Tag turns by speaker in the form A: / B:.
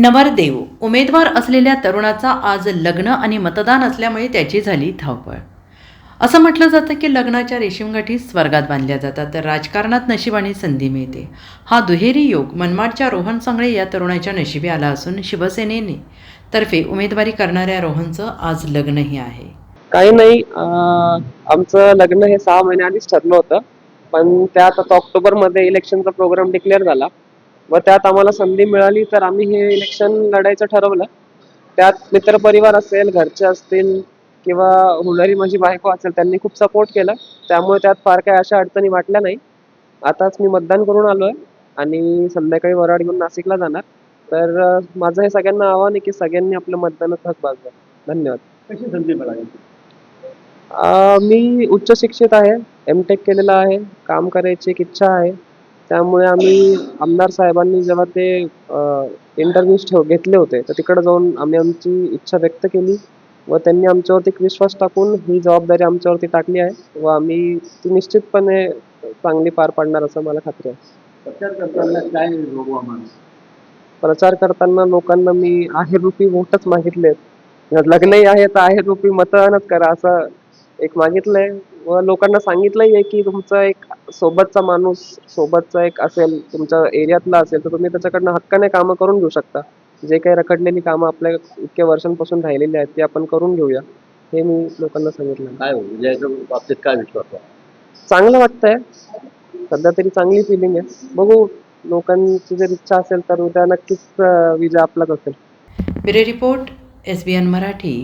A: नवरदेव उमेदवार असलेल्या तरुणाचा आज लग्न आणि मतदान असल्यामुळे त्याची झाली धावपळ. असं म्हटलं जातं की लग्नाच्या रेशीमगाठी स्वर्गात बांधल्या जातात तर राजकारणात नशिबाने संधी मिळते. हा दुहेरी योग मनमाडच्या रोहन सांगळे या तरुणाच्या नशिबी आला असून शिवसेनेने तर्फे उमेदवारी करणाऱ्या रोहनचं आज लग्नही आहे.
B: काही नाही आमचं लग्न हे सहा महिन्या आधीच ठरलं होतं पण त्यात आता ऑक्टोबरमध्ये इलेक्शनचा प्रोग्राम डिक्लेअर झाला. व त्यात आम्हाला संधी मिळाली तर आम्ही हे इलेक्शन लढायचं ठरवलं. त्यात मित्रपरिवार असेल घरचे असतील किंवा होणारी माझी बायको असेल त्यांनी खूप सपोर्ट केला. त्यामुळे त्यात फार काही अशा अडचणी वाटल्या नाही. आताच मी मतदान करून आलोय आणि संध्याकाळी वराड घेऊन नाशिकला जाणार. तर माझं हे सगळ्यांना आव्हान आहे की सगळ्यांनी आपलं मतदानाचा हक बाजवा धन्यवाद.
C: कशी संधी मिळाली?
B: मी उच्च शिक्षित आहे एम टेक केलेलं आहे काम करायची एक इच्छा आहे. त्यामुळे आम्ही आमदार साहेबांनी जेव्हा ते इंटरव्ह्यूज ठेव घेतले होते तर तिकडे जाऊन आम्ही आमची इच्छा व्यक्त केली व त्यांनी आमच्यावरती एक विश्वास टाकून ही जबाबदारी आमच्यावरती टाकली आहे व आम्ही ती निश्चितपणे चांगली पार पाडणार असं मला खात्री आहे.
C: प्रचार करताना काय रोग आम्हाला
B: प्रचार करताना लोकांना मी आहे रूपी वोटच मागितलेत. लग्नही आहे तर आहे रूपी मतदानच करा असं एक मागितलंय. व लोकांना सांगितलंही आहे की तुमचा एक सोबतचा माणूस सोबतचा एक असेल तुमच्या एरियातला असेल तर तुम्ही त्याच्याकडनं हक्काने कामं करून घेऊ शकता. जे काही रखडलेली कामं आपल्या इतक्या वर्षांपासून राहिलेली आहेत ती आपण करून घेऊया. हे मी लोकांना सांगितलं.
C: काय हो विजयाच्या बाबतीत काय विश्वास आहे?
B: चांगलं वाटतंय. सध्या तरी चांगली फिलिंग आहे. बघू लोकांची जर इच्छा असेल तर उद्या नक्कीच विजय आपलाच असेल.
A: Bureau report S B N Marathi.